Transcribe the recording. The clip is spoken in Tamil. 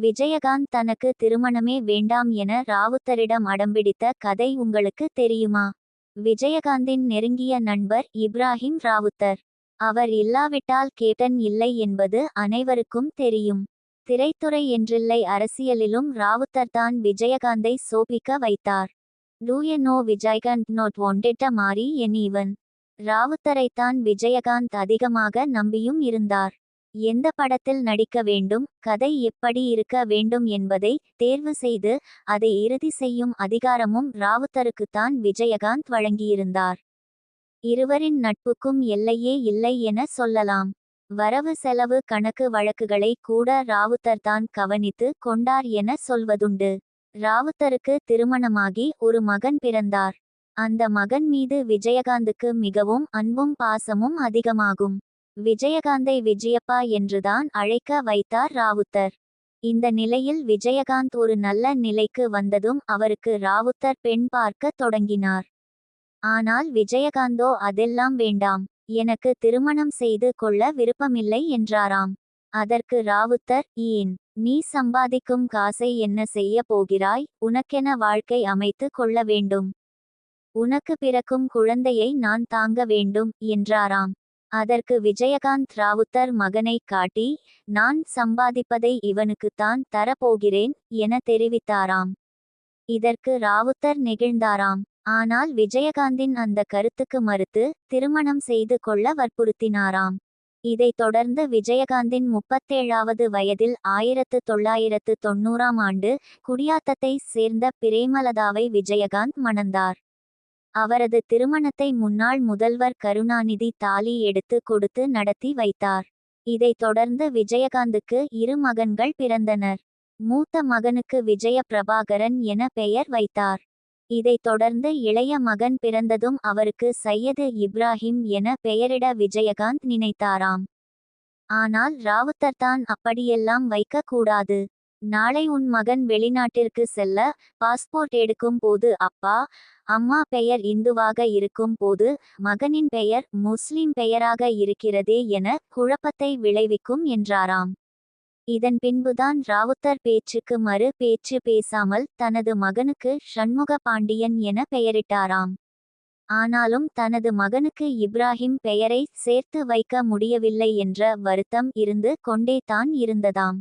விஜயகாந்த் தனக்கு திருமணமே வேண்டாம் என ராவுத்தரிடம் அடம்பிடித்த கதை உங்களுக்கு தெரியுமா? விஜயகாந்தின் நெருங்கிய நண்பர் இப்ராஹிம் ராவுத்தர். அவர் இல்லாவிட்டால் கேப்டன் இல்லை என்பது அனைவருக்கும் தெரியும். திரைத்துறை என்றில்லை அரசியலிலும் ராவுத்தர்தான் விஜயகாந்தை சோபிக்க வைத்தார். டூ நோ விஜயகாந்த் நோட் ஒன்டிட்ட மாறி என் ஈவன் ராவுத்தரைத்தான் விஜயகாந்த் அதிகமாக நம்பியும் இருந்தார். எந்த படத்தில் நடிக்க வேண்டும் கதை எப்படி இருக்க வேண்டும் என்பதை தேர்வு செய்து அதை இறுதி செய்யும் அதிகாரமும் ராவுத்தருக்குத்தான் விஜயகாந்த் வழங்கியிருந்தார். இருவரின் நட்புக்கும் எல்லையே இல்லை என சொல்லலாம். வரவு செலவு கணக்கு வழக்குகளை கூட ராவுத்தர் தான் கவனித்து கொண்டார் என சொல்வதுண்டு. ராவுத்தருக்கு திருமணமாகி ஒரு மகன் பிறந்தார். அந்த மகன் மீது விஜயகாந்துக்கு மிகவும் அன்பும் பாசமும் அதிகமாகும். விஜயகாந்தை விஜயப்பா என்றுதான் அழைக்க வைத்தார் ராவுத்தர். இந்த நிலையில் விஜயகாந்த் ஒரு நல்ல நிலைக்கு வந்ததும் அவருக்கு ராவுத்தர் பெண் பார்க்க தொடங்கினார். ஆனால் விஜயகாந்தோ அதெல்லாம் வேண்டாம். எனக்கு திருமணம் செய்து கொள்ள விருப்பமில்லை என்றாராம். அதற்கு ராவுத்தர் ஏன்? நீ சம்பாதிக்கும் காசை என்ன செய்ய போகிறாய்? உனக்கென வாழ்க்கை அமைத்து கொள்ள வேண்டும். உனக்கு பிறக்கும் குழந்தையை நான் தாங்க வேண்டும் என்றாராம். அதற்கு விஜயகாந்த் ராவுத்தர் மகனை காட்டி நான் சம்பாதிப்பதை இவனுக்குத்தான் தரப்போகிறேன் என தெரிவித்தாராம். இதற்கு ராவுத்தர் நெகிழ்ந்தாராம். ஆனால் விஜயகாந்தின் அந்த கருத்துக்கு மறுத்து திருமணம் செய்து கொள்ள வற்புறுத்தினாராம். இதைத் தொடர்ந்து விஜயகாந்தின் முப்பத்தேழாவது வயதில் ஆயிரத்து தொள்ளாயிரத்து தொண்ணூறாம் ஆண்டு குடியாத்தத்தை சேர்ந்த பிரேமலதாவை விஜயகாந்த் மணந்தார். அவரது திருமணத்தை முன்னாள் முதல்வர் கருணாநிதி தாலி எடுத்து கொடுத்து நடத்தி வைத்தார். இதைத் தொடர்ந்து விஜயகாந்துக்கு இரு மகன்கள் பிறந்தனர். மூத்த மகனுக்கு விஜய பிரபாகரன் என பெயர் வைத்தார். இதைத் தொடர்ந்து இளைய மகன் பிறந்ததும் அவருக்கு சையது இப்ராஹிம் என பெயரிட விஜயகாந்த் நினைத்தாராம். ஆனால் ராவுத்தர் தான் அப்படியெல்லாம் வைக்கக்கூடாது நாளை உன் மகன் வெளிநாட்டிற்கு செல்ல பாஸ்போர்ட் எடுக்கும் போது அப்பா அம்மா பெயர் இந்துவாக இருக்கும் போது மகனின் பெயர் முஸ்லிம் பெயராக இருக்கிறதே என குழப்பத்தை விளைவிக்கும் என்றாராம். இதன் பின்புதான் ராவுத்தர் பேச்சுக்கு மறு பேச்சு பேசாமல் தனது மகனுக்கு ஷண்முக பாண்டியன் என பெயரிட்டாராம். ஆனாலும் தனது மகனுக்கு இப்ராஹிம் பெயரை சேர்த்து வைக்க முடியவில்லை என்ற வருத்தம் இருந்து கொண்டே தான் இருந்ததாம்.